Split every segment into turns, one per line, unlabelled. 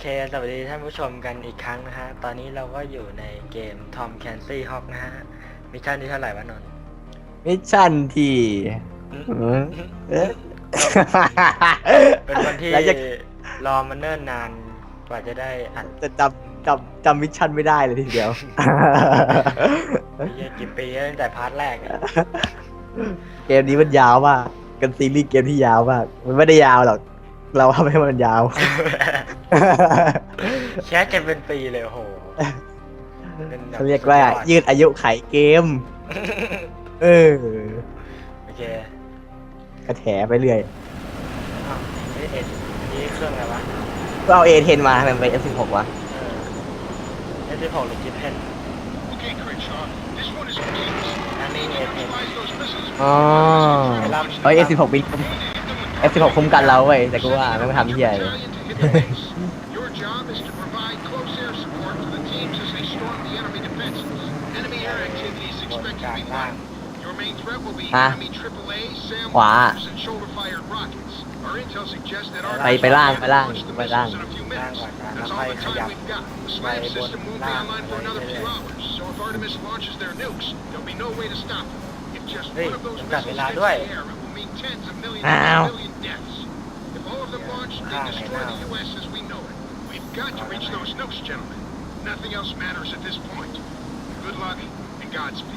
เค สวัสดีท่านผู้ชมกันอีกครั้งนะฮะ ตอนนี้เราก็อยู่ในเกม Tom c a n c y Hawk นะฮะ มิชชั่นที่เท่าไหร่วะนน
มิชชั่นที่เอ๊ะ
เป็นวันที่ รอมันเนิ่นนาน กว่าจะได้อัด
จะจำจำจำมิชชั่นไม่ได้เลยทีเดียว
เหี้กี่ปีแล้วตั้งแต่พาร์ทแรก
เกมนี้มันยาวมาก กันซีรีส์เกมที่ยาวมาก มันไม่ได้ยาวหรอกเราทำให้มันยาว
แชทกันเป็นปีเลยโหเ
เขาเรียกว่ายืดอายุไขเกมเออโอเคกระแถไปเรื่อย
นี่เอ็นี่เครื่องอะไรวะ
ก็เอาเอเทนมาทำไมไป F16 วะ
เอสิบหกหรือกินเพน o k อันนี้เอ็ดเอ็ด
o เอ F16 บินเอฟสิบอกคุ้มกันเราเว้ยแต่กูว่าไม่ทำที่ใหญ่เลยฮะขวาไปไปล่างไปล่างไปล่างล่างก
่อนแล้วค่อยขยับไปบนล่างเฮ้ยจำกัดเวลาด้วย be
tens of millions of civilian deaths. If all of them launch, they destroy the U.S. as we know it. We've got to reach those nukes, gentlemen. Nothing else matters at this point. Good luck, and Godspeed.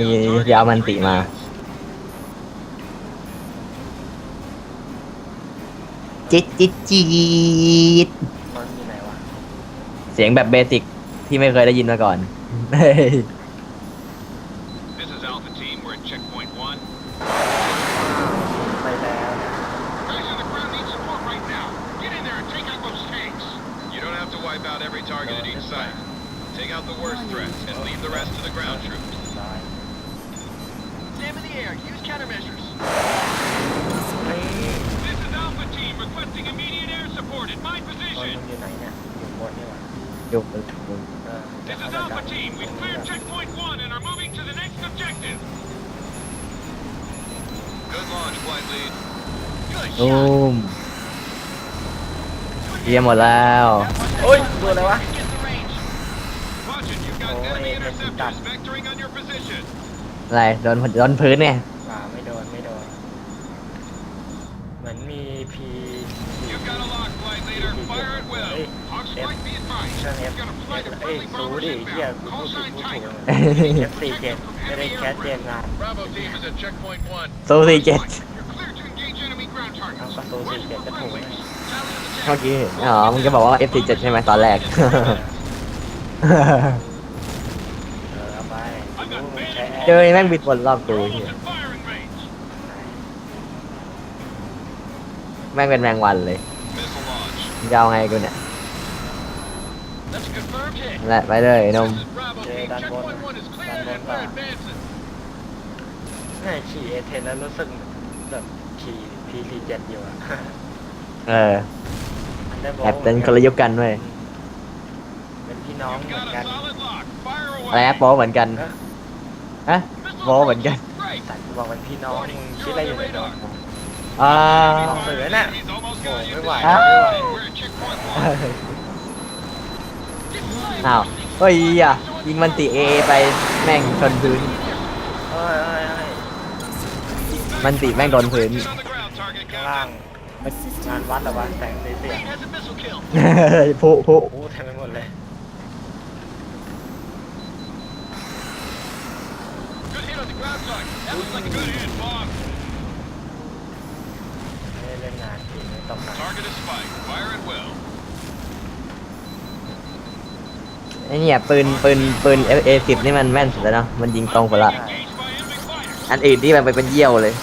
มียาวมันติมาจิตจิตจีดเสียงแบบเบสิกที่ไม่เคยได้ยินมาก่อนเฮ้วตุ้มเยี่ยมหมดแล้ว
โอ้ยโดนอแล้ววะ
อะไรโดนโดนพื้นเนี่ย
ไม่โดนไม่โดน เหมือนมีพีเอฟใช่ไเอฟเอฟูดียกูพูดถ
ูกูด
ี่เจ็ดไม่ได้แคสเจนนานู้ี่เจ็ดเ
มื่อกี้อ๋อมึงจะบอกว่า F47 ใช่ไหมตอนแรกเจอแม่งบิดบนรอบตู w แม่งเป็นแมงวันเลยยาวไงกูเนี่ยแหละไปเลยไอ้นม This is
Bravo team. c h e แม่ฉี่เอเทนแล้วรู้สึกแบบพีสี่เจ็ดอยู่อะ
เออแอบเป็นคนละยุคกันเว้ย
เป็นพี่น้องเหมือนกัน
อะไรแอปโป๊เหมือนกัน ฮะโป๊เหมือนกัน
แต่กูบอกเป็นพี่น้องคิดอะไรอยู่ในดอกอ่าเสือน่ะโอ้ไม่ไหวไม่ไหวอ้
าวเฮ้ยอ่ะ ยิงมันติเอไปแม่งชนพื้น มันติแม่งโดนพื้น
ข้างล่างงานวัดละวันแต่งเตี้ยๆพุพุโอ้เต็ไปหมดเลย
ไอ้เนี่ย ปืนปืนปืนเอสิบนี่มันแม่นสุดแล้วเนาะมันยิงตรงกว่าละอันอื่นที่มันไปเป็นเยี่ยวเลย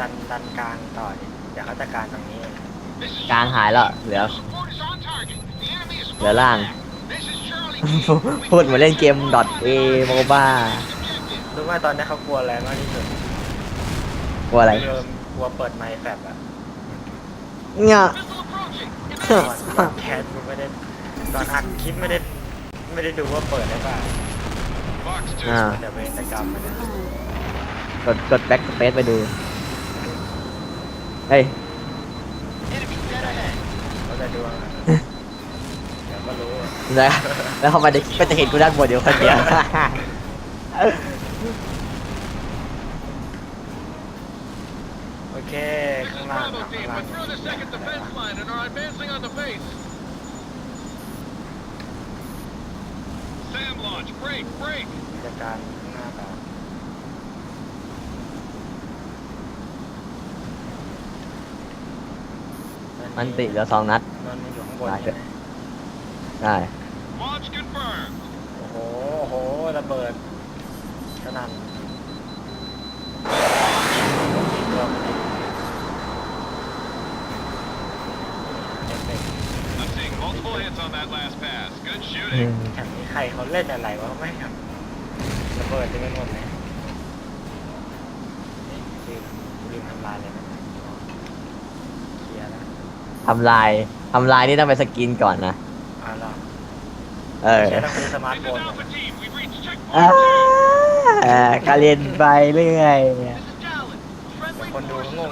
ดันดันกลางต่อเดี๋ยวเขาจะการตรงนี้
กลางหายแล้วเหลือเหลือล่างพูดเหมือนเล่นเกมดอทเอโมบ้า
รู้ว่าตอนนี้เขากลัวอะไรมากที่สุดกลัวอะไรกลัวเปิดไมค์แฝบอะเงาแคทกูไม่ได้ตอนอัดคลิปไม่ได้ไม่ได้ดูว่าเปิดได้ป่ะ
อ่าเดี๋ยวเวรกรมนะกดกดแบ็กสเปซไปดูเฮ้ยเขวนะแล้วเข้ามาเด็ไปจะเห็นกูด้านบนเดี๋ยวคนเดียว
โอเคข้างล่างข้างล่าง
จัดการมันติเหลือสองนัด
นนนได้ได้ โอ้โหระเบิดกระน่น่งแถนี้ใครเขาเล่นอะไรวะไม่ครับระเบิดจะไม่หมดไหนี่ืมลืมทำลายเลยนะ
ทำลายทำลายนี่ต้องไปสกินก่อนนะเออสมาร์ทโฟนเการเรียนไปเรื่อยนต
คนดูงง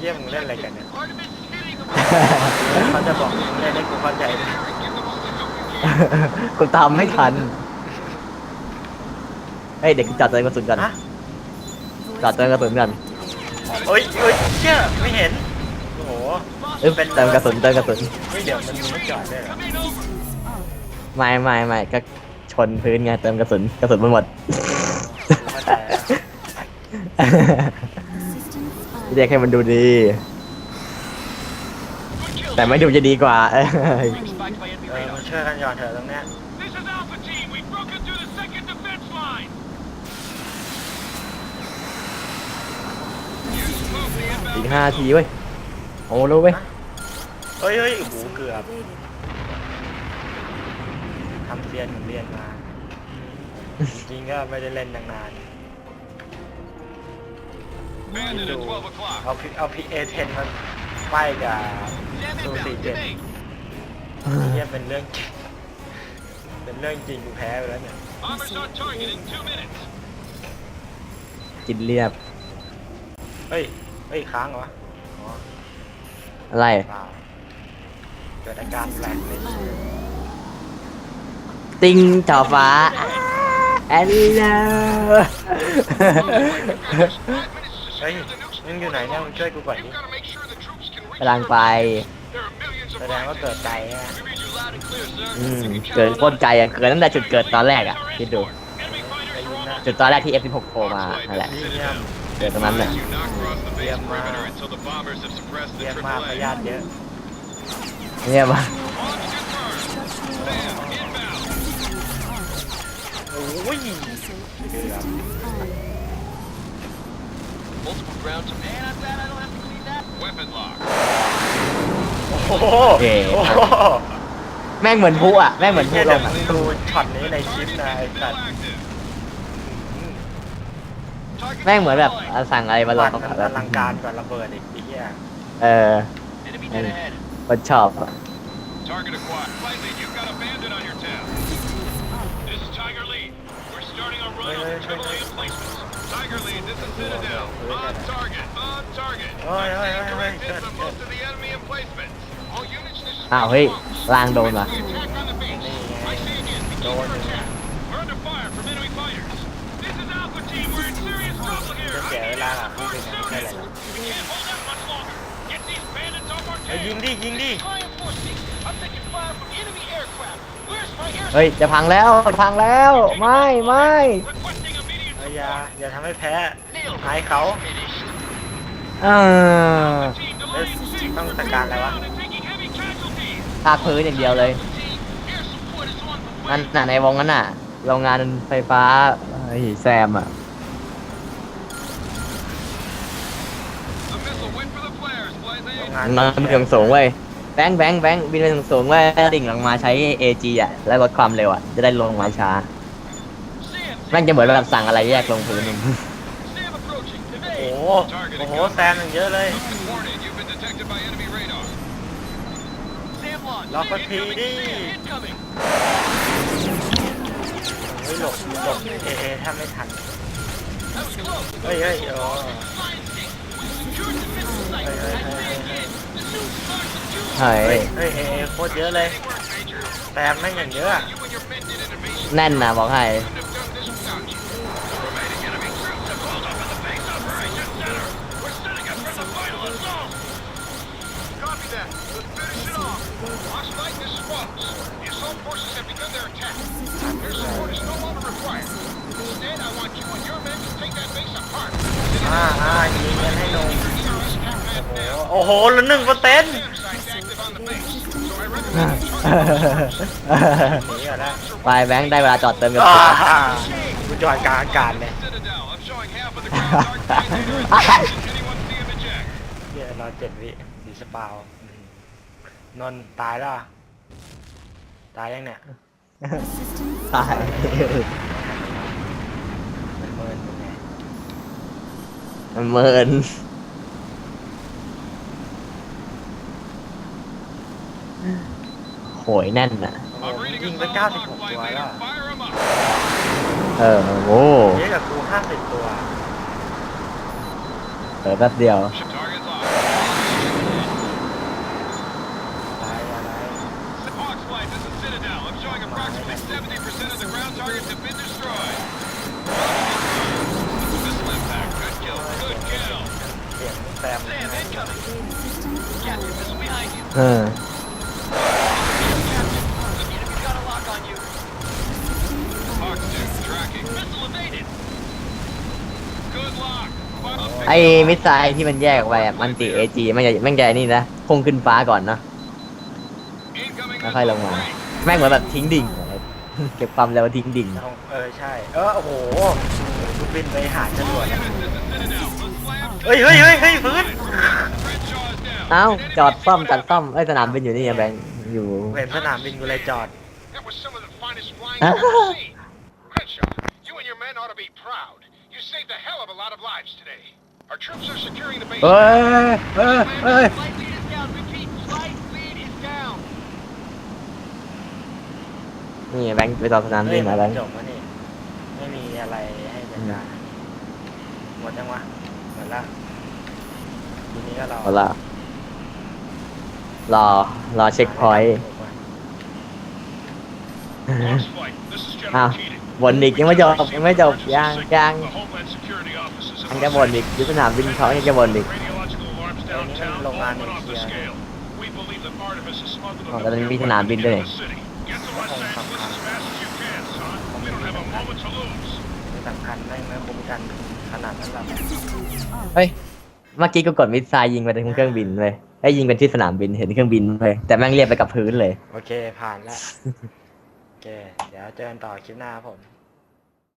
เยี่ยมงเล่นอะไรกันเนี่ยเขาจะบอกเล่นให้กูเข้าใจ
กูตามไม่ทัน เฮ้ยเด็กจัดตัวกระสุนกันนจัดตัวกระสุนกัน
เฮ้ยเฮ้ยเชี่ยไม่เห็น
เอ็นเติมกระสุนเติมกระสุน
ไม่เดี๋ยวมันไม่จอดได้เหรอ
ไม่ไม่ไม่ก็ชนพื้นไงเติมกระสุนกระสุนนหมดเวเรียกให้มันดูดี แต่ไม่ดูจะดีกว่าเอื่อม
ช่วยกันหยอดเถอะตรงเนี้ย
อีกห้าทีเว้ยโอ้รู้เว้ย
เฮ้ยเฮ้ยโอ้โห เกือบ ทำเรียนเเรียนมา จริงๆก็ไม่ได้เล่นังนานๆ a n d เอาพีเอาพีเอเทนมันไปกับ j ูสี t down เนี่ยเป็นเรื่อง เป็นเรื่องจริงกูแพ้ไปแล้วเนี่ยจกินเรียบเฮ้ยเฮ้ยค้างเหรออะไรเกิดอาการแปลกเล
ติ้งเสาฟ้าแอนเลอ
เฮ้ยมึงอยู่ไหนเนี่ยมึงช่วยกูก่อนดิกำลังไป แสดงว่าเกิดใจ่ะ
อืมเกิดโ้นรไกลอ่ะเกิดตั้งแต่จุดเกิดตอนแรกอ่ะคิดดู จุดตอนแรกที่ F16 โผล่มานั่นแหละดีเยี่ยเดือดทันั้นเลยเยี่
ยมมากเยี่ยมเยอะ
ี่ยมมากโอ้ยโอ้โหแม่งเหมือนผู้อ่ะแม่งเหมือนผู้ลงอ่ะ
ดูช็อตนี้ในชิปนะไอ้สัตว์
แม่งเหมือนแบบสั่งอะไรมาล
องกับอลังการก่อนระเบิดอีกทีอ่ะ
เออมันชอบอ้าวเฮ้ยลางโดนว่ะ
โดนอเสียเวลา่เป็นแคไหเยยิงดิยิงดิ
เฮ้ยจะพังแล้วพังแล้ว ไม่ไม่
อย่าอย่าทำให้แพ้หายเขา
เออ
ต้องจัดการอะไรวะ
ตากพื้นอย่างเดียวเลยนั่นไหในวงนั้นน่ะโรงงานไฟฟ้าไอ้แซมอ่ะมาบมาเมืองสูงเว้ยแบงแบงแบงบินไปสูงๆเว้ยดิ่งลงมาใช้เจีอ่ะแล้วลดความเร็วอ่ะ จะได้ลงมาช้าแม่งจะเหมือนแบบสั่งอะไรแยกลงพื้นนึ่ง
โอ้โหโอ้โหแซมนเยอะเลยล็อกทีดิเฮ้ยหลบหลบเอเอถ้าไม่ทันเฮ้ยเฮ้ยเอเฮ้ยเฮ้ยใช่เฮ้ยเฮ้ยเฮ้ยเฮ้ยโคตรเยอะเลยแต้มแม่งอย่างเยอะอะ
แน่นนะบอกให้ Copy that. Let's finish it
off. Lost light and squads. The assault forces have begun their attack. Their support is no longer required. Instead, I want you and your men to take that base apart. อ่าอ่ายิงกันให้ลง DRS half-mad now. โอ้โห แล้วหนึ่งเปอร์เซ็นต์
ไปแบงค์ได้เวลาจอดเติมกัน
กูจอดกลางอากาศเลยเดี๋ยวรอเจ็ดวิดีสปาวอนตายแล้วตายยังเนี่ย
ตายมันเมินมันเมินโหยแน่นอ่ะ
ยิงไป96ตัวแล้ว
เออ โอ้
เยอะกัากู50 ตัว
เออดแป๊บเดียวเออไอ้มิสไซล์ที่มันแยกออกไปอะมันตีเอจีมันใหญ่ม่งใหญ่นี่นะพุ่งขึ้นฟ้าก่อนเนาะไม่ค่อยลงมาแม่งเหมือนแบบทิ้งดิ่งเเก็บความแล้วทิ้งดิ่ง
เออใช่เออโอ้โหลูบินไปหาจรวดเฮ้ยเฮ้ยเฮ้ยเฮ้ยฟื้น
เอ้าจอดซ่อมจัดซ่อมไอ้สนามบินอยู่นี่ไงแบงอยู่
เห็นสนามบินกูเลยจอด
That Our troops are securing the base. เอ้ยเอ้ย Commander, เอ้ย Flight lead is down. Repeat, flight lead is down. นี่แบงค์ไปตอนสนามบินนะแบงค์จบแล้วนี่
ไม่มีอะไรให้จัดการหมดยังวะหมดละทีนี้ก็รอเอ
าล่ะรอรอเช็คพอยต์ Lost flight. This is General Ah, Keating. vẫn nịch nhưng mà chọc, nhưng mà chọc, giang, giang. The Homeland Security Office อันจะบอนอีกยุทธนามบินเขาอังจะบอนอีก
โรงงานเคีย
ร์องอนี้มีสนามบินด้วย
สำคัญได้ไหมงกันขนาดนั้นหร
อเฮ้ยเมื่อกี้ก็กดมิสไซยิงไปทางเครื่องบินเลยไอ้ยิงไปนที่สนามบินเห็นเครื่องบินเลยแต่แม่งเรียบไปกับพื้นเลย
โอเคผ่านแล้วโอเคเดี๋ยวเจอกันต่อคลิปหน้าผม